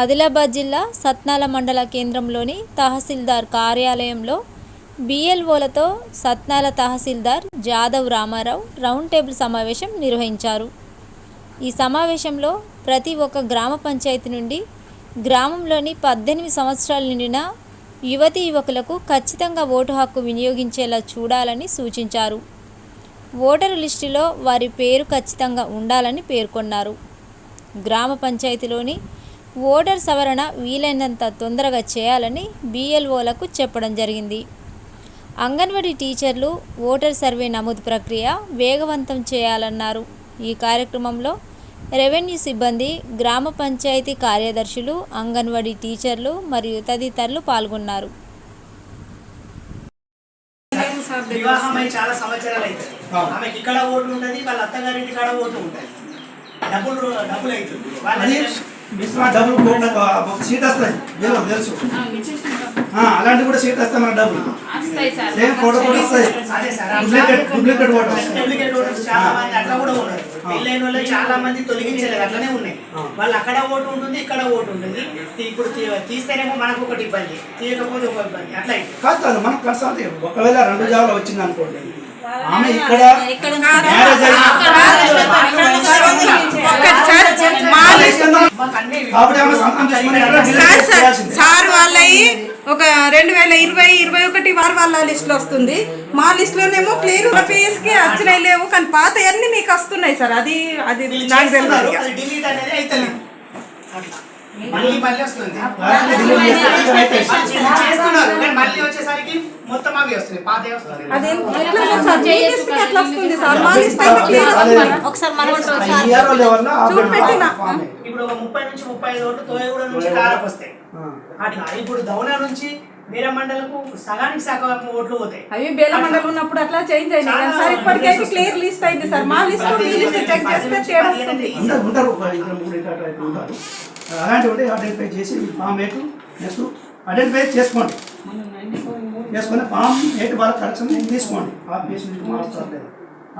ఆదిలాబాద్ జిల్లా సత్నాల మండల కేంద్రంలోని తహసీల్దార్ కార్యాలయంలో బిఎల్ఓలతో సత్నాల తహసీల్దార్ జాదవ్ రామారావు రౌండ్ టేబుల్ సమావేశం నిర్వహించారు. ఈ సమావేశంలో ప్రతి ఒక్క గ్రామ పంచాయతీ నుండి గ్రామంలోని పద్దెనిమిది సంవత్సరాలు నిండిన యువతీ యువకులకు ఖచ్చితంగా ఓటు హక్కు వినియోగించేలా చూడాలని సూచించారు. ఓటరు లిస్టులో వారి పేరు ఖచ్చితంగా ఉండాలని పేర్కొన్నారు. గ్రామ పంచాయతీలోని ఓటర్ సవరణ వీలైనంత తొందరగా చేయాలని బిఎల్ఓలకు చెప్పడం జరిగింది. అంగన్వాడీ టీచర్లు ఓటర్ సర్వే నమోదు ప్రక్రియ వేగవంతం చేయాలన్నారు. ఈ కార్యక్రమంలో రెవెన్యూ సిబ్బంది గ్రామ పంచాయతీ కార్యదర్శులు అంగన్వాడీ టీచర్లు మరియు తదితరులు పాల్గొన్నారు. వివాహం అయి చాలా సంవత్సరాలు అవుతుంది ఆమెకి ఇక్కడ ఓటు ఉంటుంది వాళ్ళ అత్తగారింటి కాడ ఓటు ఉంటుంది. డబ్బులు డబ్బులు అవుతుంది మిశ్రమ డబ్బులు కూడా సీట్ వస్తాయి. ఏదో తెలుసు ఆ, అలాంటి కూడా సీట్ వస్తాయి మన డబ్బులు. సేమ్ ఫోటో కూడా వస్తాయి. అదే sir duplicate duplicate voter duplicate voters చాలా మంది అట్లా కూడా ఉన్నారు. పెళ్ళైన వాళ్ళు చాలా మంది తొలగించలేదు అట్లనే ఉన్నాయి. వాళ్ళు అక్కడ ఓటు ఉంటుంది ఇక్కడ ఓటు ఉంటుంది. ఇప్పుడు తీ- తీస్తేనేమో మనకు ఒకటి ఇబ్బంది తీయకపోతే ఒక ఇబ్బంది. అట్లా. కాదు కాదు మనకు కన్సల్ట్ ఒకవేళ రెండు జాబులు వచ్చింది అనుకోండి ఆమె ఇక్కడ మ్యారేజ్ సార్ వాళ్ళయి సార్ సార్ వాళ్ళవి ఒక రెండు వేల ఇరవై ఇరవై ఒకటి వారు వాళ్ళ లిస్ట్లో వస్తుంది మా లిస్ట్ లోనేమో క్లియర్ పేస్కి వచ్చినాయి లేవు కానీ పాత అన్ని మీకు వస్తున్నాయి సార్ అది అది నాకు తెలియదు మళ్ళీ మళ్ళీ వస్తుంది. చేస్తున్నారు. కానీ మళ్ళీ వచ్చేసరికి మొత్తం అవి పాత వస్తుంది. ఇప్పుడు ఒక ముప్పై నుంచి ముప్పై ఐదు ఓట్లు తోయగూడ నుంచి కారకు వస్తాయి. అట్లా ఇప్పుడు దౌన నుంచి వీర మండలకు సగానికి సగం ఓట్లు పోతాయి. అవి బేల మండలం ఉన్నప్పుడు అట్లా చేంజ్ అయినాయి కానీ సార్. ఇప్పటికైతే క్లియర్ లిస్ట్ అయింది సార్. మా లిస్ట్ మీ లిస్ట్ చెక్ చేస్తే తేడా మూడు అలాంటి ఉంటే ఐడెంటిఫై చేసి ఫామ్ ఎయిట్ నెక్స్ట్ ఐడెంటిఫై చేసుకోండి. చేసుకొని ఫామ్ ఎయిట్ బాగా కరెక్షన్ తీసుకోండి. ఆ నుంచి మార్చాలి లేదా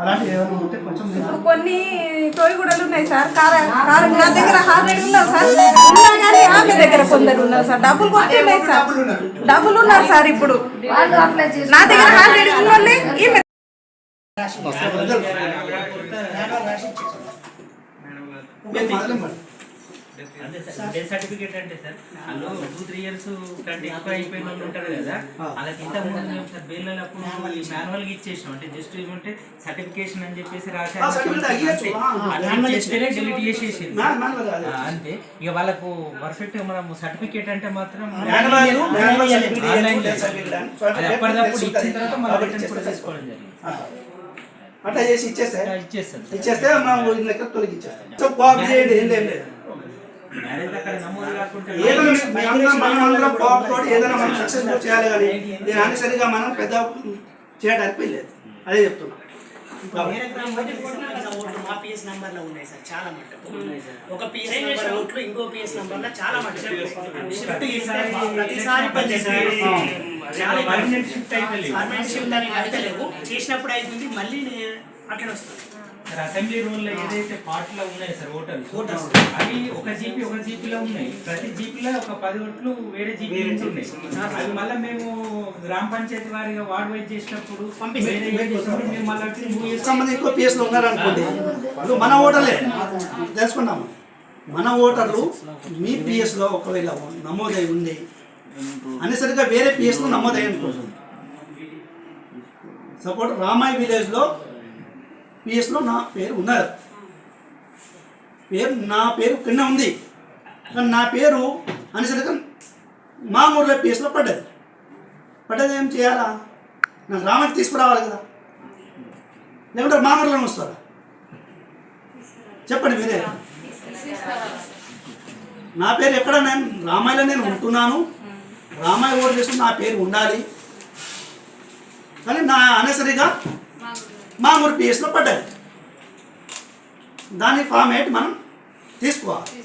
అలాంటివి ఏమైనా ఉంటే కొంచెం కొన్ని తోయగూడలు ఉన్నాయి సార్. కార కార నా దగ్గర ఉన్నారు సార్. ఉన్నా కానీ ఆమె దగ్గర కొందరు ఉన్నారు సార్. డబ్బులు కొట్టున్నాయి సార్. డబ్బులు ఉన్నారు. సార్ ఇప్పుడు. నా దగ్గర ఉన్నోళ్ళే ఈమె సార్ డెత్ సర్టిఫికేట్ అంటే సార్ వాళ్ళు టూ త్రీ ఇయర్స్ కంటే ఎక్కువ అయిపోయిన వాళ్ళు ఉంటారు కదా వాళ్ళకి ఇంత ముందు మేము సార్ బేళ్ళప్పుడు మాన్యువల్గా ఇచ్చేసాం. అంటే జస్ట్ ఏమంటే సర్టిఫికేషన్ అని చెప్పేసి రాశారు. డిలీట్ చేసేసి. అంతే. ఇక వాళ్ళకు పర్ఫెక్ట్ మనం సర్టిఫికేట్ అంటే మాత్రం తెలుసు ఇచ్చిన. తర్వాత మళ్ళీ రిటర్న్ కూడా తీసుకోవడం జరిగింది. అట్లా చేసి ఇచ్చేస్తే ఇచ్చేస్తాం మనం లెక్క తొలగిచ్చేస్తాం సో ఏం లేదు మ్యారేజ్ అక్కడ నమోదు కాకుండా ఏదైనా మనం అందరం కోఆప్ తోటి ఏదైనా మనం సక్సెస్ఫుల్ చేయాలి కానీ దీని అనుసరిగా మనం పెద్ద చేయడానికి వెళ్ళలేదు అదే చెప్తున్నా. వేరే గ్రామం పోతే కొంతమంది ఓట్లు మా పిఎస్ నంబర్లో ఉన్నాయి సార్ చాలా మట్టుకు. ఒక పిఎస్ నంబర్ ఓట్లు ఇంకో పిఎస్ నంబర్లో చాలా ప్రతిసారి పర్మనెంట్ షిఫ్ట్. పర్మనెంట్ షిఫ్ట్ చేసినప్పుడు అవుతుంది మళ్ళీ అట్లనే వస్తుంది. సార్ అసెంబ్లీ రూల్లో ఏదైతే పార్ట్లో ఉన్నాయి సార్ ఓటర్స్ ఓటర్స్. అవి ఒక జీపీ ఒక జీపీలో ఉన్నాయి. ప్రతి జీపీలో ఒక పది ఓట్లు వేరే జీపీ నుంచి ఉన్నాయి. అవి మళ్ళీ మేము గ్రామ పంచాయతీ వారిగా వార్డ్ వైజ్ చేసినప్పుడు కొంతమంది ఎక్కువ పిఎస్లో ఉన్నారు అనుకోండి ఇప్పుడు మన ఓటర్లే. తెలుసుకున్నాము మన ఓటర్లు మీ పిఎస్లో ఒకవేళ నమోదై ఉంది. అనేసరిగా వేరే పిఎస్లో నమోదై అనుకోండి సపోర్ట్ రామాయ్ విలేజ్లో పిఎస్లో నా పేరు ఉన్నది. పేరు నా పేరు కింద ఉంది. కానీ నా పేరు అనేసరిగా మా పిఎస్లో పడ్డది. పడ్డది ఏం చేయాలా? నాకు రామకి తీసుకురావాలి కదా. లేకుంటే మామూలుగా వస్తారా? చెప్పండి మీరే. నా పేరు ఎక్కడ? నేను రామాయలో నేను ఉంటున్నాను. రామాయ ఓటు చేసి నా పేరు ఉండాలి. కానీ నా అనసరిగా మామూలు పిఎస్లో పడ్డది దాని ఫార్మేట్ మనం తీసుకోవాలి.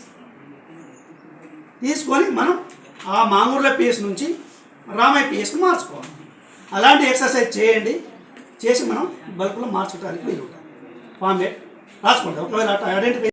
తీసుకొని మనం ఆ మామూలు పిఎస్ నుంచి రామయ్య పిఎస్ను మార్చుకోవాలి. అలాంటి ఎక్సర్సైజ్ చేయండి. చేసి మనం బల్క్లో మార్చడానికి వీలు ఉంటుంది ఫార్మేట్ రాసుకుంటాం ఒకవేళ ఐడెంటిఫై